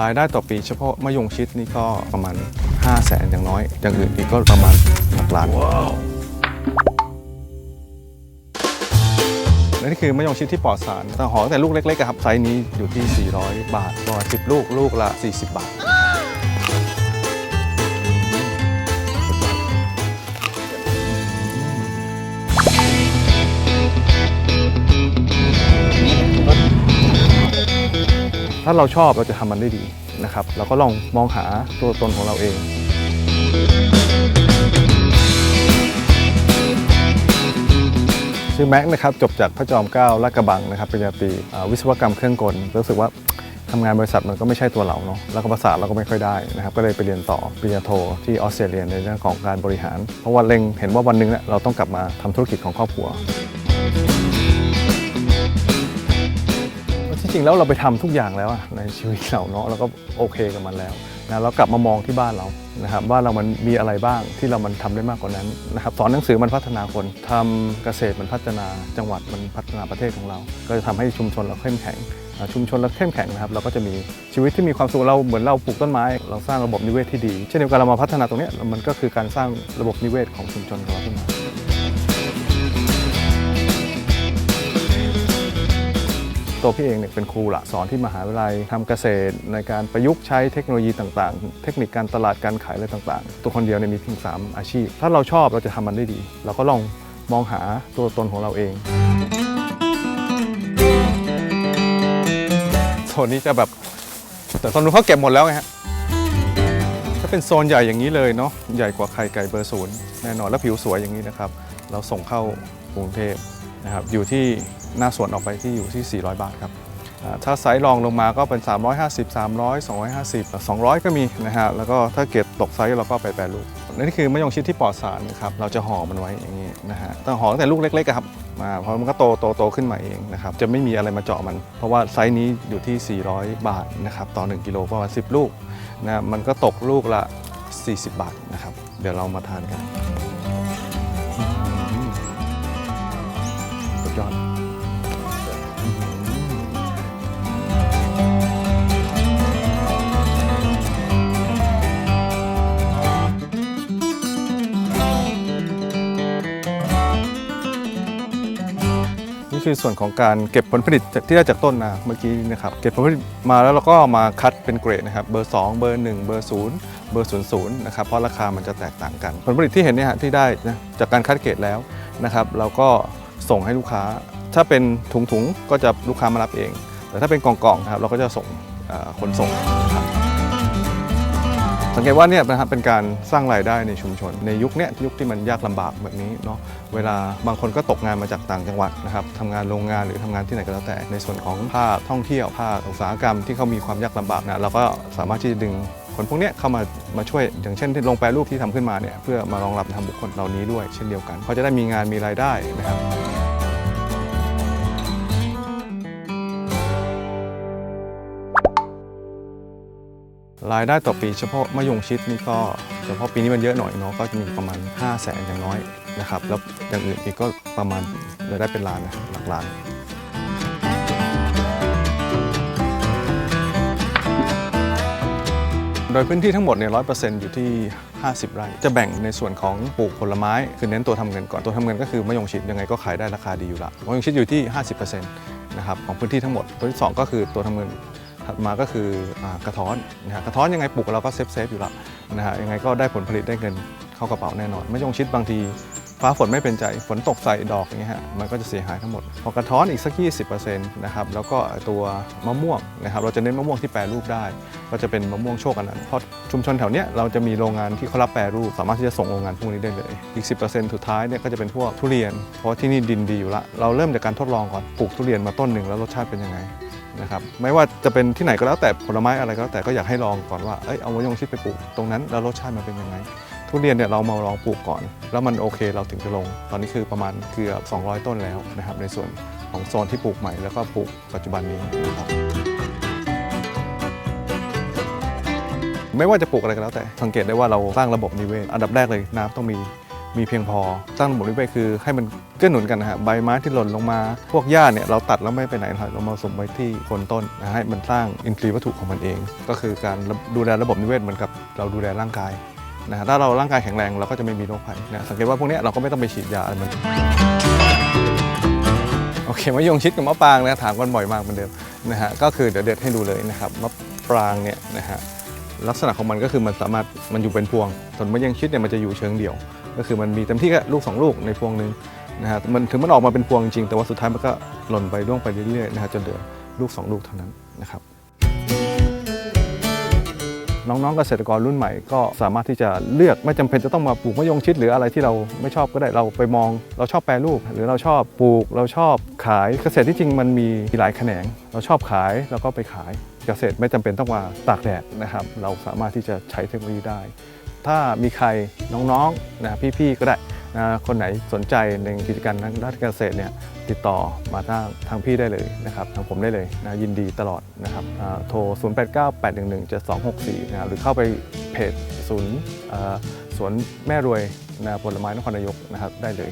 รายได้ต่อปีเฉพาะมะยงชิดนี่ก็ประมาณ 5 0 0แสนอย่างน้อย อย่างอื่นอีกก็ประมาณหลักล้าน และนี่คือมะยงชิดที่ปลอดสารแต่หอตั้งแต่ลูกเล็กๆอะครับไซส์นี้อยู่ที่ 400 บาทต่อ10 ลูกลูกละ 40 บาท ถ้าเราชอบเราจะทำมันได้ดีนะครับ เราก็ลองมองหาตัวตนของเราเอง ชื่อแม็กซ์นะครับจบจากพระจอมเกล้าลาดกระบังนะครับปริญญาตรีวิศวกรรมเครื่องกลรู้สึกว่าทำงานบริษัทมันก็ไม่ใช่ตัวเราเนาะแล้วก็ภาษาเราก็ไม่ค่อยได้นะครับ ก็เลยไปเรียนต่อปริญญาโทที่ออสเตรเลียในเรื่องของการบริหาร เพราะว่าเล็งเห็นว่าวันหนึงเนี่ยเราต้องกลับมาทำธุรกิจของครอบครัว ที่จริงแล้วเราไปทำทุกอย่างแล้วในชีวิตเราเนาะเราก็โอเคกับมันแล้วนะเรากลับมามองที่บ้านเรานะครับว่าเรามันมีอะไรบ้างที่เรามันทำได้มากกว่านั้นนะครับสอนหนังสือมันพัฒนาคนทำเกษตรมันพัฒนาจังหวัดมันพัฒนาประเทศของเรา ก็จะทำให้ชุมชนเราเข้มแข็ง ชุมชนเราเข้มแข็งนะครับ เราก็จะมีชีวิตที่มีความสุขเราเหมือนเราปลูกต้นไม้ เราสร้างระบบนิเวศที่ดี เช่นเดียวกันเรามาพัฒนาตรงนี้มันก็คือการสร้างระบบนิเวศของชุมชนของเราขึ้นมา ตัวพี่เองเนี่ยเป็นครูหลักสอนที่มหาวิทยาลัยทำเกษตร ในการประยุกต์ใช้เทคโนโลยีต่างๆ เทคนิคการตลาดการขายอะไรต่างๆ ตัวคนเดียวเนี่ยมีเพียง 3 อาชีพ ถ้าเราชอบเราจะทำมันได้ดี เราก็ลองมองหาตัวตนของเราเองโซนนี้จะแบบแต่ตอนนู้นเขาเก็บหมดแล้วไงฮะถ้าเป็นโซนใหญ่อย่างนี้เลยเนาะใหญ่กว่าไข่ไก่เบอร์ศูนย์แน่นอนแล้วผิวสวยอย่างนี้นะครับ เราส่งเข้ากรุงเทพนะครับอยู่ที่ หน้าสวนออกไปที่อยู่ที่ 400 บาทครับถ้าไซส์รองลงมาก็เป็น 350 300 250 200 ก็มีนะฮะแล้วก็ถ้าเก็บตกไซส์เราก็ไปแปรรูปนี่คือมะยงชิดที่ปลอดสารนะครับเราจะห่อมันไว้อย่างนี้นะฮะต้องห่อตั้งแต่ลูกเล็กๆครับมาเพราะมันก็โตโตโตขึ้นมาเองนะครับจะไม่มีอะไรมาเจาะมัน เพราะว่าไซส์นี้อยู่ที่ 400 บาทนะครับต่อ 1 กิโลประมาณ 10 ลูกนะมันก็ตกลูกละ 40 บาทนะครับเดี๋ยวเรามาทานกัน นี่คือส่วนของการเก็บผลผลิตที่ได้จากต้นนาเมื่อกี้นะครับเก็บผลผลิตมาแล้วเราก็มาคัดเป็นเกรดนะครับเบอร์ 2 เบอร์ 1 เบอร์ 0 เบอร์ 00นะครับเพราะราคามันจะแตกต่างกัน ผลผลิตที่เห็นเนี่ยฮะที่ได้นะจากการคัดเกรดแล้วนะครับเราก็ส่งให้ลูกค้า ถ้าเป็นถุงๆก็จะลูกค้ามารับเอง แต่ถ้าเป็นกล่องๆครับเราก็จะส่งคนส่งครับ สังเกตว่าเนี่ยนะครับเป็นการสร้างรายได้ในชุมชน ในยุคนี้ยุคที่มันยากลำบากแบบนี้เนาะเวลาบางคนก็ตกงานมาจากต่างจังหวัดนะครับทำงานโรงงานหรือทำงานที่ไหนก็แล้วแต่ ในส่วนของภาคท่องเที่ยวภาคอุตสาหกรรมที่เขามีความยากลำบากนะเราก็สามารถที่จะดึงคนพวกนี้เข้ามามาช่วยอย่างเช่นที่โรงแปรรูปที่ทำขึ้นมาเนี่ยเพื่อมารองรับทำบุคคลเหล่านี้ด้วย เช่นเดียวกันเขาจะได้มีงานมีรายได้นะครับ รายได้ต่อปีเฉพาะมะยงชิดนี่ก็เฉพาะปีนี้มันเยอะหน่อยเนาะก็จะมีประมาณ 5 0 0แสนอย่างน้อยนะครับแล้วอย่างอื่นอีกก็ประมาณรายได้เป็นล้านนะหลักล้านโดยพื้นที่ทั้งหมดเนี่ยร้อยเปอร์เซ็นต์อยู่ที่ 50 ไร่ จะแบ่งในส่วนของปลูกผลไม้ คือเน้นตัวทำเงินก่อน ตัวทำเงินก็คือมะยงชิดยังไงก็ขายได้ราคาดีอยู่ละมะยงชิดอยู่ที่ 50%นะครับของพื้นที่ทั้งหมด ตัวที่สองก็คือตัวทำเงิน ถัดมาก็คืออกระท้อนนะฮะกระท้อนยังไงปลูกเราก็เซฟเซฟอยู่ละนะฮะยังไงก็ได้ผลผลิตได้เงินเข้ากระเป๋าแน่นอน ไมะยงชิดบางที ฟ้าฝนไม่เป็นใจฝนตกใส่ดอกอย่างเงี้ยฮะมันก็จะเสียหายทั้งหมด พอกระท้อนอีกสัก 20%นะครับแล้วก็ตัวมะม่วงนะครับเราจะเน้นมะม่วงที่แปรรูปได้ ก็จะเป็นมะม่วงโชคอันนั้นเพราะชุมชนแถวเนี้ยเราจะมีโรงงานที่เขารับแปรรูป สามารถที่จะส่งโรงงานพวกนี้ได้เลย อีก 10%สุดท้ายเนี่ยก็จะเป็นพวกทุเรียน เพราะที่นี่ดินดีอยู่ละเราเริ่มจากการทดลองก่อนปลูกทุเรียนมาต้นหนึ่งแล้วรสชาติเป็นยังไง นะครับไม่ว่าจะเป็นที่ไหนก็แล้วแต่ผลไม้อะไรก็แล้วแต่ก็อยากให้ลองก่อนว่าเอ้ยเอามะยงชิดไปปลูกตรงนั้นแล้วรสชาติมันเป็นยังไง ทุเรียนเนี่ยเรามาลองปลูกก่อน แล้วมันโอเคเราถึงจะลง ตอนนี้คือประมาณเกือบ200 ต้นแล้วนะครับในส่วนของโซนที่ปลูกใหม่แล้วก็ปลูกปัจจุบันนี้นะครับไม่ว่าจะปลูกอะไรก็แล้วแต่สังเกตได้ว่าเราสร้างระบบนิเวศ อันดับแรกเลยน้ำต้องมี มีเพียงพอสร้างระบบนิเวศคือให้มันเกื้อหนุนกันนะฮะใบไม้ที่หล่นลงมา พวกหญ้าเนี่ยเราตัดแล้วไม่ไปไหนเรามาสมไว้ที่โคนต้นนะให้มันสร้างอินทรีย์วัตถุของมันเอง ก็คือการดูแลระบบนิเวศเหมือนกับเราดูแลร่างกายนะฮะถ้าเราร่างกายแข็งแรงเราก็จะไม่มีโรคภัยนะสังเกตว่าพวกนี้เราก็ไม่ต้องไปฉีดยาอะไรมันโอเคมะยงชิดกับมะปรางนะถามกันบ่อยมากเหมือนเดิมนะฮะก็คือเดี๋ยวเด็ดให้ดูเลยนะครับมะปรางเนี่ยนะฮะลักษณะของมันก็คือมันสามารถมันอยู่เป็นพวงส่วนมะยงชิดเนี่ยมันจะอยู่เชิงเดี่ยว ก็คือมันมีเต็มที่แค่ลูกสองลูกในพวงหนึ่งนะฮะมันถึงมันออกมาเป็นพวงจริงๆแต่ว่าสุดท้ายมันก็หล่นไปร่วงไปเรื่อยๆนะฮะจนเหลือลูกสองลูกเท่านั้นนะครับน้องๆเกษตรกรรุ่นใหม่ก็สามารถที่จะเลือกไม่จำเป็นจะต้องมาปลูกมะยงชิดหรืออะไรที่เราไม่ชอบก็ได้เราไปมอง เราชอบแปรรูป หรือเราชอบปลูก เราชอบขายเกษตรที่จริงมันมีหลายแขนง เราชอบขายแล้วก็ไปขายเกษตรไม่จำเป็นต้องมาตากแดดนะครับ เราสามารถที่จะใช้เทคโนโลยีได้ ถ้ามีใครน้องๆนะพี่ๆก็ได้นะคนไหนสนใจในกิจการทางด้านเกษตรเนี่ยติดต่อมาทางทางพี่ได้เลยนะครับทางผมได้เลยนะยินดีตลอดนะครับโทร 0898117264นะหรือเข้าไปเพจศูนย์สวนแม่รวยนะผลไม้นครนายกนะครับได้เลย